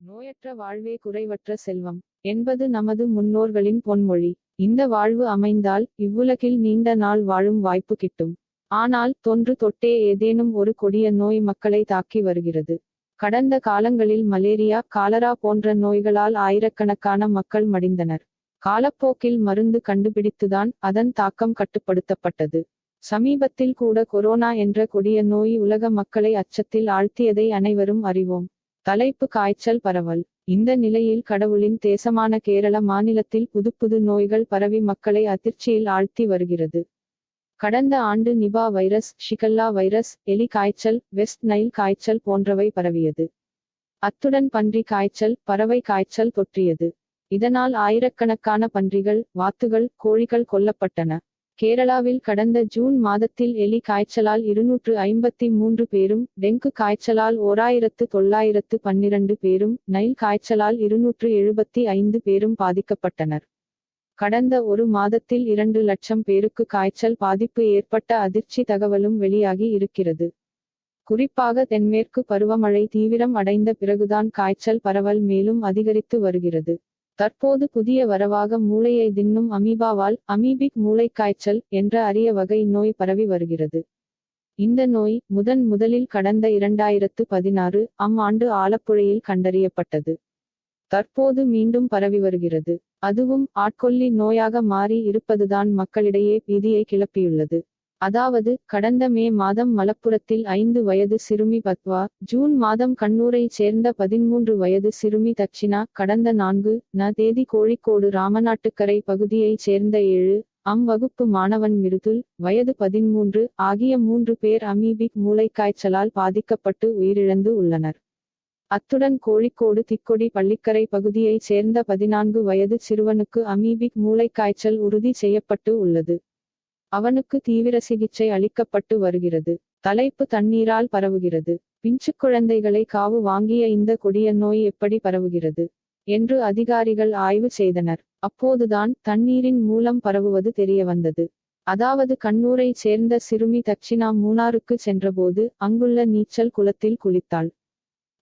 நோயற்ற வாழ்வே குறைவற்ற செல்வம் என்பது நமது முன்னோர்களின் பொன்மொழி. இந்த வாழ்வு அமைந்தால் இவ்வுலகில் நீண்ட நாள் வாழும் வாய்ப்பு கிட்டும். ஆனால் தொன்று தொட்டே ஏதேனும் ஒரு கொடிய நோய் மக்களை தாக்கி வருகிறது. கடந்த காலங்களில் மலேரியா காலரா போன்ற நோய்களால் ஆயிரக்கணக்கான மக்கள் மடிந்தனர். காலப்போக்கில் மருந்து கண்டுபிடித்துதான் அதன் தாக்கம் கட்டுப்படுத்தப்பட்டது. சமீபத்தில் கூட கொரோனா என்ற கொடிய நோய் உலக மக்களை அச்சத்தில் ஆழ்த்தியதை அனைவரும் அறிவோம். தலைப்பு காய்ச்சல் பரவல். இந்த நிலையில் கடவுளின் தேசமான கேரள மாநிலத்தில் புதுப்புது நோய்கள் பரவி மக்களை அதிர்ச்சியில் ஆழ்த்தி வருகிறது. கடந்த ஆண்டு நிபா வைரஸ் ஷிகல்லா வைரஸ் எலி காய்ச்சல் வெஸ்ட் நைல் காய்ச்சல் போன்றவை பரவியது. அத்துடன் பன்றி காய்ச்சல் பறவை காய்ச்சல் தொற்றியது. இதனால் ஆயிரக்கணக்கான பன்றிகள் வாத்துகள் கோழிகள் கொல்லப்பட்டன. கேரளாவில் கடந்த ஜூன் மாதத்தில் எலி காய்ச்சலால் இருநூற்று ஐம்பத்தி மூன்று பேரும் டெங்கு காய்ச்சலால் ஓராயிரத்து தொள்ளாயிரத்து பன்னிரண்டு பேரும் நைல் காய்ச்சலால் இருநூற்று எழுபத்தி ஐந்து பேரும் பாதிக்கப்பட்டனர். கடந்த ஒரு மாதத்தில் இரண்டு லட்சம் பேருக்கு காய்ச்சல் பாதிப்பு ஏற்பட்ட அதிர்ச்சி தகவலும் வெளியாகி இருக்கிறது. குறிப்பாக தென்மேற்கு பருவமழை தீவிரம் அடைந்த பிறகுதான் காய்ச்சல் பரவல் மேலும் அதிகரித்து வருகிறது. தற்போது புதிய வரவாக மூளையை தின்னும் அமீபாவால் அமீபிக் மூளைக்காய்ச்சல் என்ற அரிய வகை நோய் பரவி வருகிறது. இந்த நோய் முதன் முதலில் கடந்த இரண்டாயிரத்து பதினாறு அம் ஆண்டு ஆலப்புழையில் கண்டறியப்பட்டது. தற்போது மீண்டும் பரவி வருகிறது. அதுவும் ஆட்கொல்லி நோயாக மாறி இருப்பதுதான் மக்களிடையே பீதியை கிளப்பியுள்ளது. அதாவது கடந்த மே மாதம் மலப்புரத்தில் ஐந்து வயது சிறுமி பத்வா ஜூன் மாதம் கண்ணூரை சேர்ந்த பதிமூன்று வயது சிறுமி தட்சிணா கடந்த நான்கு ந தேதி கோழிக்கோடு ராமநாட்டுக்கரை பகுதியைச் சேர்ந்த ஏழு அம் வகுப்பு மாணவன் மிருதுல் வயது பதிமூன்று ஆகிய மூன்று பேர் அமீபிக் மூளைக்காய்ச்சலால் பாதிக்கப்பட்டு உயிரிழந்து உள்ளனர். அத்துடன் கோழிக்கோடு திக்கொடி பள்ளிக்கரை பகுதியைச் சேர்ந்த பதினான்கு வயது சிறுவனுக்கு அமீபிக் மூளைக்காய்ச்சல் உறுதி செய்யப்பட்டு உள்ளது. அவனுக்கு தீவிர சிகிச்சை அளிக்கப்பட்டு வருகிறது. தலைப்பு தண்ணீரால் பரவுகிறது. பிஞ்சு குழந்தைகளை காவு வாங்கிய இந்த கொடிய நோய் எப்படி பரவுகிறது? என்று அதிகாரிகள் ஆய்வு செய்தனர். அப்போதுதான் தண்ணீரின் மூலம் பரவுவது தெரிய வந்தது அதாவது கண்ணூரை சேர்ந்த சிறுமி தட்சிணா மூணாருக்கு சென்றபோது அங்குள்ள நீச்சல் குளத்தில் குளித்தாள்.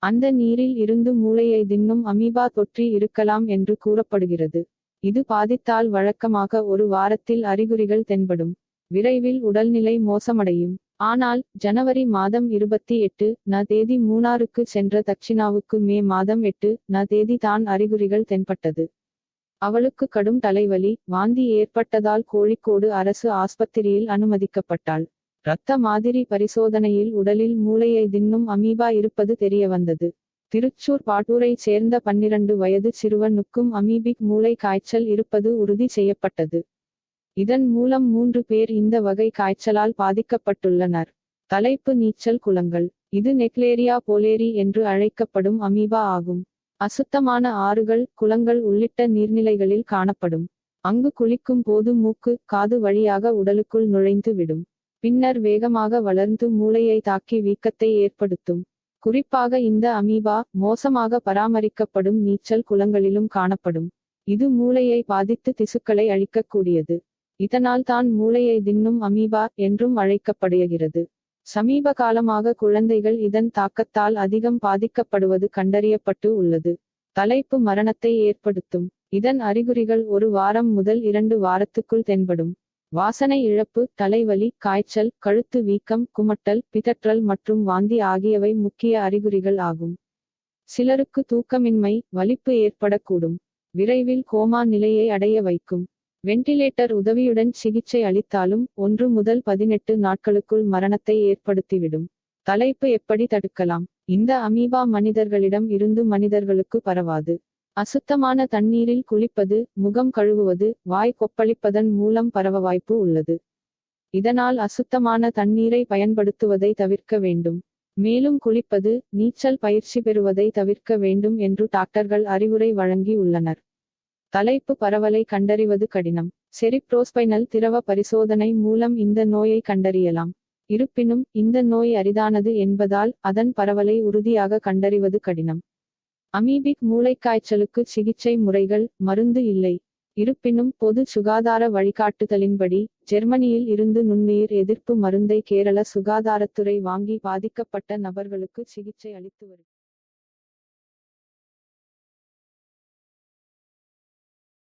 அந்த நீரில் இருந்து மூளையை தின்னும் அமீபா தொற்றி இருக்கலாம் என்று கூறப்படுகிறது. இது பாதித்தால் வழக்கமாக ஒரு வாரத்தில் அறிகுறிகள் தென்படும். விரைவில் உடல்நிலை மோசமடையும். ஆனால் ஜனவரி மாதம் இருபத்தி எட்டு ந தேதி மூணாருக்கு சென்ற தட்சிணாவுக்கு மே மாதம் எட்டு ந தேதி தான் அறிகுறிகள் தென்பட்டது. அவளுக்கு கடும் தலைவலி வாந்தி ஏற்பட்டதால் கோழிக்கோடு அரசு ஆஸ்பத்திரியில் அனுமதிக்கப்பட்டாள். இரத்த மாதிரி பரிசோதனையில் உடலில் மூளையை தின்னும் அமீபா இருப்பது தெரிய வந்தது திருச்சூர் பாட்டூரை சேர்ந்த பன்னிரண்டு வயது சிறுவனுக்கும் அமீபிக் மூளை காய்ச்சல் இருப்பது உறுதி செய்யப்பட்டது. இதன் மூலம் மூன்று பேர் இந்த வகை காய்ச்சலால் பாதிக்கப்பட்டுள்ளனர். தலைப்பு நீச்சல் குளங்கள். இது நெக்லேரியா போலேரி என்று அழைக்கப்படும் அமீபா ஆகும். அசுத்தமான ஆறுகள் குளங்கள் உள்ளிட்ட நீர்நிலைகளில் காணப்படும். அங்கு குளிக்கும் போது மூக்கு காது வழியாக உடலுக்குள் நுழைந்து விடும் பின்னர் வேகமாக வளர்ந்து மூளையை தாக்கி வீக்கத்தை ஏற்படுத்தும். குறிப்பாக இந்த அமீபா மோசமாக பராமரிக்கப்படும் நீச்சல் குளங்களிலும் காணப்படும். இது மூளையை பாதித்து திசுக்களை அழிக்கக்கூடியது. இதனால் தான் மூளையை தின்னும் அமீபா என்றும் அழைக்கப்படுகிறது. சமீப காலமாக குழந்தைகள் இதன் தாக்கத்தால் அதிகம் பாதிக்கப்படுவது கண்டறியப்பட்டு உள்ளது. தலைப்பு மரணத்தை ஏற்படுத்தும். இதன் அறிகுறிகள் ஒரு வாரம் முதல் இரண்டு வாரத்துக்குள் தென்படும். வாசனை இழப்பு தலைவலி காய்ச்சல் கழுத்து வீக்கம் குமட்டல் பிதற்றல் மற்றும் வாந்தி ஆகியவை முக்கிய அறிகுறிகள் ஆகும். சிலருக்கு தூக்கமின்மை வலிப்பு ஏற்படக்கூடும். விரைவில் கோமா நிலையை அடைய வைக்கும். வெண்டிலேட்டர் உதவியுடன் சிகிச்சை அளித்தாலும் ஒன்று முதல் பதினெட்டு நாட்களுக்குள் மரணத்தை ஏற்படுத்திவிடும். தலைப்பு எப்படி தடுக்கலாம்? இந்த அமீபா மனிதர்களிடம் இருந்து மனிதர்களுக்கு பரவாது. அசுத்தமான தண்ணீரில் குளிப்பது முகம் கழுவுவது வாய் கொப்பளிப்பதன் மூலம் பரவ வாய்ப்பு உள்ளது. இதனால் அசுத்தமான தண்ணீரை பயன்படுத்துவதை தவிர்க்க வேண்டும். மேலும் குளிப்பது நீச்சல் பயிற்சி பெறுவதை தவிர்க்க வேண்டும் என்று டாக்டர்கள் அறிவுரை வழங்கி உள்ளனர். தலைப்பு பரவலை கண்டறிவது கடினம். செரிப்ரோஸ்பைனல் திரவ பரிசோதனை மூலம் இந்த நோயை கண்டறியலாம். இருப்பினும் இந்த நோய் அரிதானது என்பதால் அதன் பரவலை உறுதியாக கண்டறிவது கடினம். அமீபிக் மூளைக்காய்ச்சலுக்கு சிகிச்சை முறைகள் மருந்து இல்லை. இருப்பினும் பொது சுகாதார வழிகாட்டுதலின்படி ஜெர்மனியில் இருந்து நுண்ணுயிர் எதிர்ப்பு மருந்தை கேரள சுகாதாரத்துறை வாங்கி பாதிக்கப்பட்ட நபர்களுக்கு சிகிச்சை அளித்து வருகிறது.